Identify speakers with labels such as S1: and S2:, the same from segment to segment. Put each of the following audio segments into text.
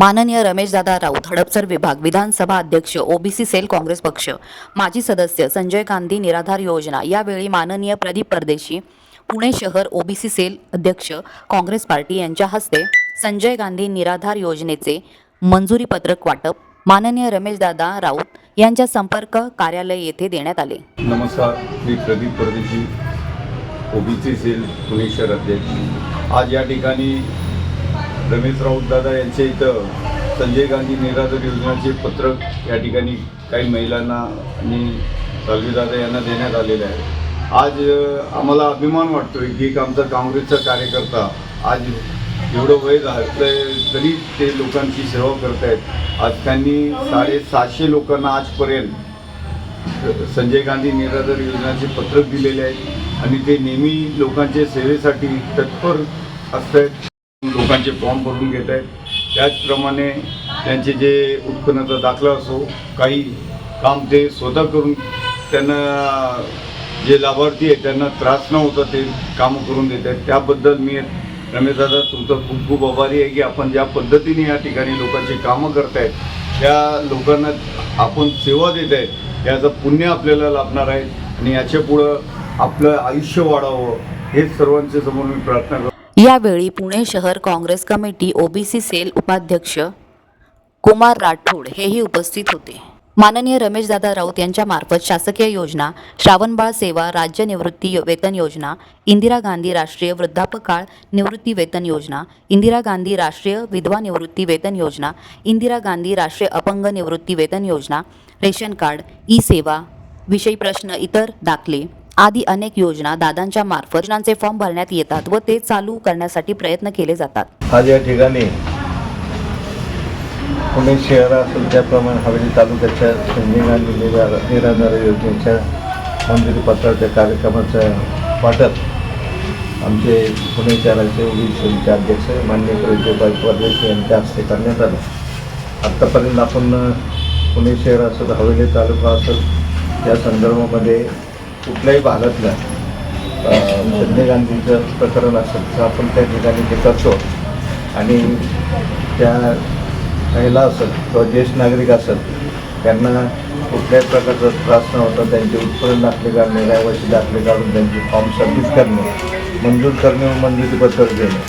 S1: माननीय रमेश दादा राऊत हडपसर विभाग विधानसभा अध्यक्ष ओबीसी सेल काँग्रेस पक्ष माजी सदस्य संजय गांधी निराधार योजना यावेळी माननीय प्रदीप परदेशी पुणे शहर ओबीसी सेल अध्यक्ष काँग्रेस पार्टी यांच्या हस्ते संजय गांधी निराधार योजनेचे मंजुरी पत्रक वाटप माननीय रमेशदादा राऊत यांच्या संपर्क कार्यालय येथे देण्यात आले
S2: नमस्कार मी प्रदीप परदेशी ओबीसी सेल पुणे शहर अध्यक्ष आज या ठिकाणी रमेश राऊत दादा यांच्या इथं संजय गांधी निराधार योजनाचे पत्रक या ठिकाणी काही महिलांना आणि दादा यांना देण्यात आलेलं आहे आज आम्हाला अभिमान वाटतो आहे की एक आमचा काँग्रेसचा कार्यकर्ता आज एवढं वय झालं तरी ते लोकांची सेवा करत आहेत आज त्यांनी साडेसहाशे लोकांना आजपर्यंत संजय गांधी निराधार योजनाचे पत्रक दिलेले आहेत आणि ते नेहमी लोकांच्या सेवेसाठी तत्पर असत आहेत लोकांचे फॉर्म भरून घेत आहेत त्याचप्रमाणे त्यांचे जे उत्पन्नाचा दाखला असो काही काम ते स्वतः करून त्यांना जे लाभार्थी आहेत त्यांना त्रास न होता ते कामं करून देत आहेत त्याबद्दल मी रमेश दादा तुमचा खूप खूप आभारी आहे की आपण ज्या पद्धतीने या ठिकाणी लोकांची कामं करतायत त्या लोकांना आपण सेवा देत आहेत याचं पुण्य आपल्याला लाभणार आहे आणि याच्या पुढं आपलं आयुष्य वाढावं हेच सर्वांच्या समोर मी प्रार्थना करतो
S1: यावेळी पुणे शहर काँग्रेस कमिटी ओबीसी सेल उपाध्यक्ष कुमार राठोड हेही उपस्थित होते माननीय रमेश दादा राऊत यांच्या मार्फत शासकीय योजना श्रावणबाळ सेवा राज्य निवृत्ती वेतन योजना इंदिरा गांधी राष्ट्रीय वृद्धापकाळ निवृत्ती वेतन योजना इंदिरा गांधी राष्ट्रीय विधवा निवृत्ती वेतन योजना इंदिरा गांधी राष्ट्रीय अपंग निवृत्ती वेतन योजना रेशन कार्ड ई सेवा विषयी प्रश्न इतर दाखले आदी अनेक योजना दादांच्या मार्फत योजनांचे फॉर्म भरण्यात येतात व ते चालू करण्यासाठी प्रयत्न केले जातात
S2: आज या ठिकाणी पुणे शहर असेल त्याप्रमाणे हवेली तालुक्याच्या निराधार योजनेच्या मंजुरी पत्राच्या कार्यक्रमाचं वाटप आमचे पुणे शहराचे ओबीसीचे अध्यक्ष मान्य प्रविजयबाई परदेशी यांच्या हस्ते करण्यात आलं आत्तापर्यंत आपण पुणे शहर असेल हवेली तालुका असेल या संदर्भामध्ये कुठल्याही भागातल्या संजय गांधीचं प्रकरण असेल तर आपण त्या ठिकाणी ते करतो आणि त्या महिला असेल किंवा ज्येष्ठ नागरिक असेल त्यांना कुठल्याही प्रकारचा त्रास न होता त्यांचे उत्पन्न दाखले काढणे रहिवासी दाखले काढून त्यांचे फॉर्म सबमिट करणे मंजूर करणे व मंजुरीपत्र देणे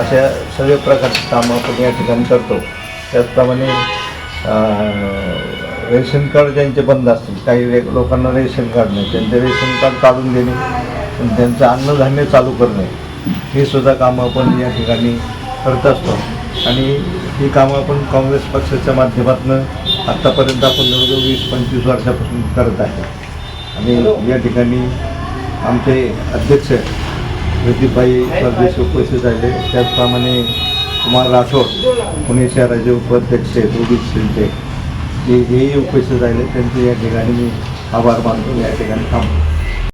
S2: अशा सगळ्या प्रकारचे कामं आपण या ठिकाणी करतो त्याचप्रमाणे रेशन कार्ड ज्यांचे बंद असतील काही लोकांना रेशन कार्ड नाही त्यांचे रेशन कार्ड काढून देणे त्यांचं अन्नधान्य चालू करणे हे सुद्धा कामं आपण या ठिकाणी करत असतो आणि ही कामं आपण काँग्रेस पक्षाच्या माध्यमातून आत्तापर्यंत आपण जवळजवळ वीस पंचवीस वर्षापासून करत आहे आणि या ठिकाणी आमचे अध्यक्ष प्रदीपभाई परदेश उपस्थित राहिले त्याचप्रमाणे कुमार राठोड पुणे शहराचे उपाध्यक्ष आहेत उदित शिंदे जे हेही उपस्थित राहिले त्यांचे या ठिकाणी मी आभार मानतो या ठिकाणी थांबतो